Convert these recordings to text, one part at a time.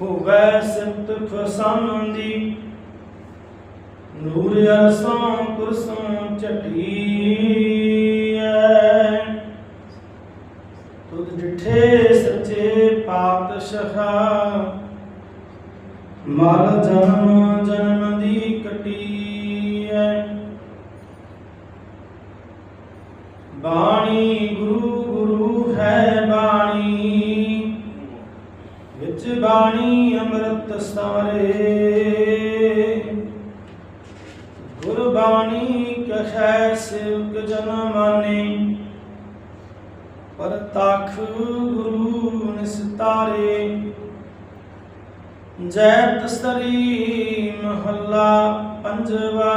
ਹੋਵੇ ਸਿਮਤ ਫਸਾਨੰਦੀ ਨੂਰ ਅਰਸੋਂ ਕੁਰਸੋਂ ਝਟੀਐ। ਤੁਧ ਡਿਠੇ ਸੱਚੇ ਪਾਤਸ਼ਾਹ। ਮਲ ਜਨਮ ਜਨਮ ਦੀ ਕਟੀਐ। ਬਾਣੀ ਗੁਰੂ ਗੁਰੂ ਹੈ ਬਾਣੀ। ਵਿੱਚ ਬਾਣੀ ਅੰਮ੍ਰਿਤ ਸਾਰੇ। ਗੁਰਬਾਣੀ ਕਹੈ ਸਿਵਕ ਜਨ ਮਾਨੇ, ਪਰਤਖ ਗੁਰੂ ਨਿਸਤਾਰੇ। ਜੈ ਤਸਰੀ ਮਹੱਲਾ ਪੰਜਵਾ।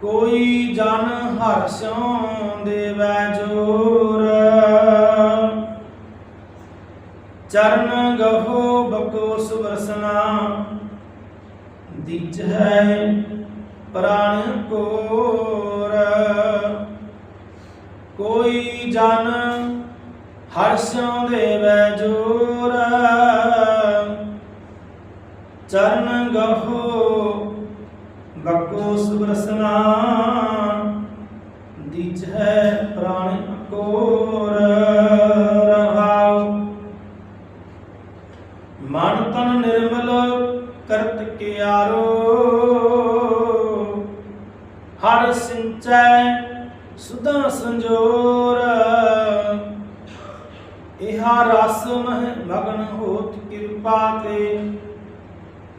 ਕੋਈ ਜਨ ਹਰ ਸਿਉ ਦੇਵੈ ਜੋ ਚਰਨ ਗਹੋ ਬਕੋ ਸੁਵਰਸਨਾ। ਦੀਜ ਹੈ ਪ੍ਰਾਣ ਕੋਰ। ਕੋਈ ਜਨ ਹਰ ਸਿਉ ਦੇਵੈ ਜੋਰ। ਚਰਨ ਗਹੋ ਬਕੋ ਸੁਰਸਨਾ ਕਰਤ ਕਿਆਰੋ। ਹਰ ਸਿੰਚੈ ਸੁਦਾ ਸੰਜੋਰ। ਇਹਾ ਰਸ ਮਹ ਮਗਨ ਹੋਤ ਕਿਰਪਾ ਤੇ,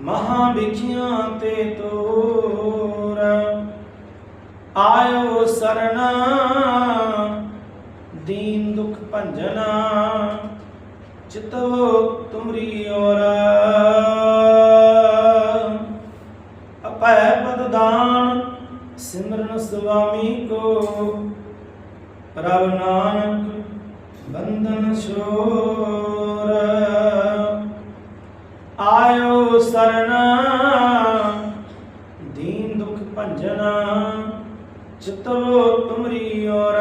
ਮਹਾ ਵਿਖਿਆ ਤੇ ਤੋਰ। ਆਇਓ ਸਰਣਾ, ਦੀਨ ਦੁਖ ਭੰਜਨਾ, ਚਿਤਵ ਤੁਮਰੀ ਔਰ। ਭੈ ਪਦ ਦਾਨ ਸਿਮਰਨ ਸੁਆਮੀ ਕੋ। ਪ੍ਰਭ ਨਾਨਕ ਬੰਧਨ ਛੋਰ। ਆਇਓ ਸਰਨਾ ਦੀਨ ਦੁਖ ਭੰਜਨਾ, ਚਿਤਵ ਤੁਮਰੀ ਔਰ।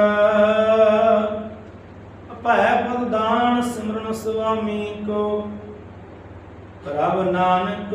ਭੈ ਪਦਦਾਨ ਸਿਮਰਨ ਸੁਆਮੀ ਕੋ। ਪ੍ਰਭ ਨਾਨਕ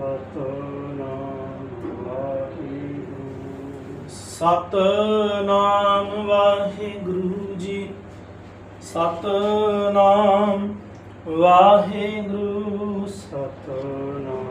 ਸਤਨਾਮ ਵਾਹਿਗੁਰੂ ਸਤਨਾਮ ਵਾਹਿਗੁਰੂ ਜੀ। ਸਤਨਾਮ ਵਾਹਿਗੁਰੂ ਸਤਨਾਮ